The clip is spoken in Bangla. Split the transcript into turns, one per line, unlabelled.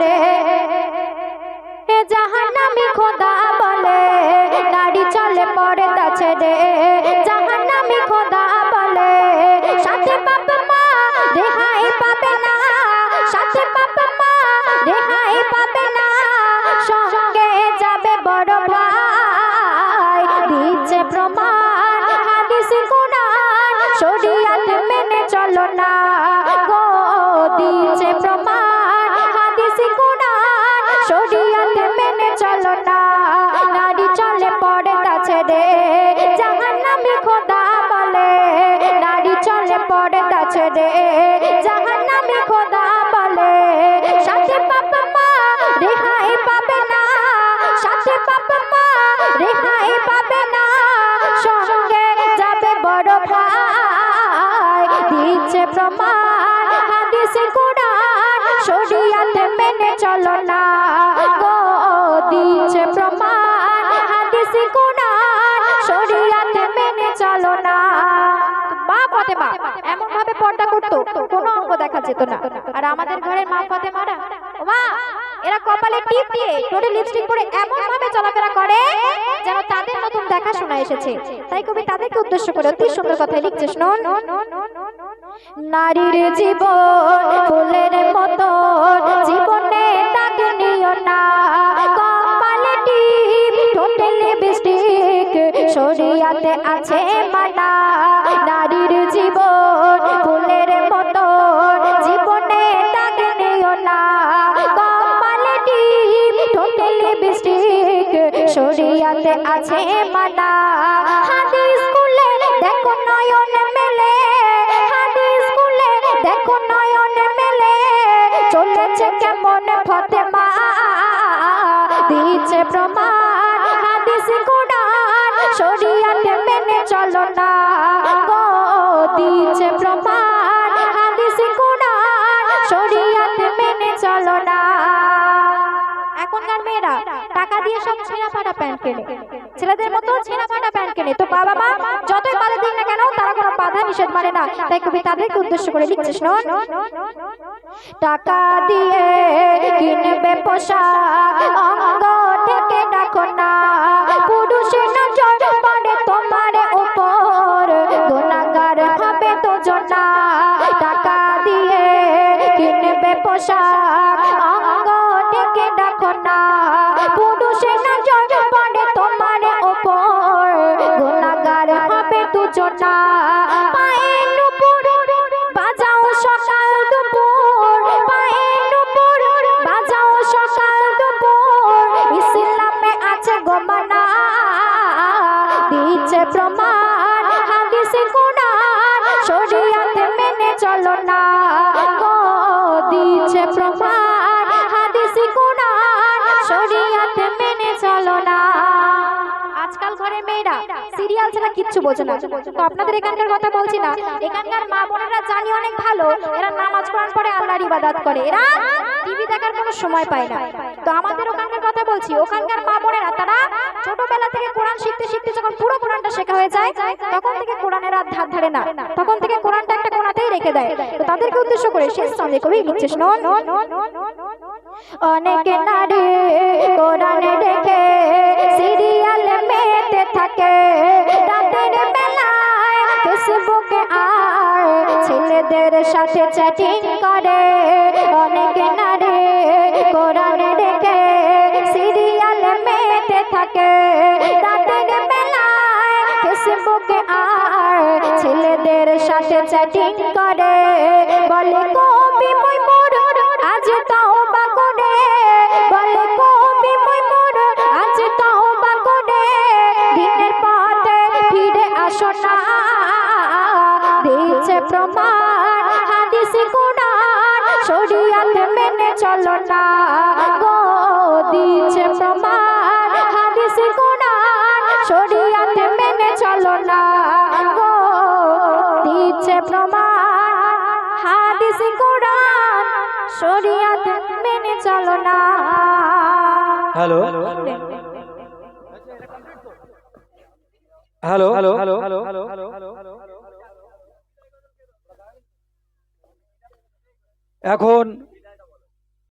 রে এ জাহান্নামী খোদা বলে, নারী চলে পর্দা ছেড়ে। জাহান্নামী খোদা বলে, সাথে বাপ মা রেহাই পাবে না। সাথে বাপ মা রেহাই পাবে না। সঙ্গে যাবে বড় ভাই। দিচ্ছে প্রমাণ, হাদিস কুরআন, শরীয়ত মেনে চলো না। চলে পর্দা ছেড়ে জাহান্নামী খোদা বলে, সাথে মা রেহাই পাবে না, সাথে মা রেহাই পাবে না, সঙ্গে যাবে বড় ভাই। দিচ্ছে প্রমাণ কুরআন মেনে চলো না গো। দিচ্ছে প্রমাণ, হাদিস কুরআন মেনে চলো না ফাতেমা এমন ভাবে পর্দা করতো, কোনো অঙ্গ দেখা যেত না। আর আমাদের ঘরের মা ফাতেমারা মা এরা কপালে টিপ দিয়ে ঠোঁটে লিপস্টিক পরে এমন ভাবে চলাফেরা করে যেন তাদের নতুন দেখাশোনা এসেছে। তাই কবি তাদেরকে উদ্দেশ্য করে অতি সুন্দর কথা লিখছে, শুনুন। নারীর জীবন ফুলের মতো জীবনে দাগ নিও না। কপালে টিপ, ঠোঁটে লিপস্টিক শরীয়তে আছে মানা শরীয়তে আছে মানা। হাদিস স্কুলে দেখো নয়ন মেলে। হাদিস স্কুলে দেখো নয়ন মেলে। চলেছে কেমন ফতেমা? দিচ্ছে প্রমাণ। হাদিস কুরআন শরিয়াতে মেনে চলো না। এখনকার মেয়েরা, টাকা দিয়ে সব ছেঁড়া ফাটা প্যান্ট কেনে। ছেলেদের মতো ছেঁড়া ফাটা প্যান্ট কেনে। তো বাবা মা, যতই বাধা দিক না কেন, তারা কোনো বাধা নিষেধ মানে না। তাই কবি তাদেরকে উদ্দেশ্য করে টাকা দিয়ে কিনবে পোশাক অঙ্গ থেকে ডাকো না। পুরুষের নজর পড়ে তোমার উপর। হবে তো জনা টাকা দিয়ে কিনবে পোশাক অঙ্গ প্রমাণ কুরআন মেনে চলো না। গো প্রমাণ কুরআন মেনে চলো না। আজকাল মেয়েরা সিরিয়াল ছাড়া কিচ্ছু বোঝে না। তো আপনাদের এখানকার কথা বলছি না। এখানকার মা বোনেরা জানি অনেক ভালো। এরা নামাজ কোরআন পড়ে আল্লাহর ইবাদত করে। এরা টিভি দেখার কোনো সময় পায় না। তো আমাদের ওখানকার কথা বলছি। ওখানকার মা বোনেরা, তারা ছোটবেলা থেকে কোরআন তখন থেকে কোরআনের আর ধার ধারে না। তখন থেকে কোরআনটা একটা কোনাতেই রেখে দেয়। তো তাদেরকে উদ্দেশ্য করে শেষ সঙ্গে কবি লিখছে শোন নারী কোরআনে দেখে সিরিয়াল মেতে থাকে। রাতের বেলায় ফেসবুকে আর ছেলেদের সাথে চ্যাটিং করে। অনেক নারী কোরআনে দেখে সাথে চ্যাটিং করে। বলে, কবি মই মোর, আজ তাও বা করে। বলে, কবি মই মোর, আজ তাও বা করে। দিনের পথে ফিরে আসো না। দিচ্ছে প্রমাণ, হাদিস, কুরআন, শরীয়ত মেনে চলো না। গো দিচ্ছে প্রমাণ, হাদিস, কুরআন, শরীয়ত মেনে চলো না। হাদিস কোরআন শরিয়াত মেনে চলো না
হ্যালো হ্যালো হ্যালো হ্যালো এখন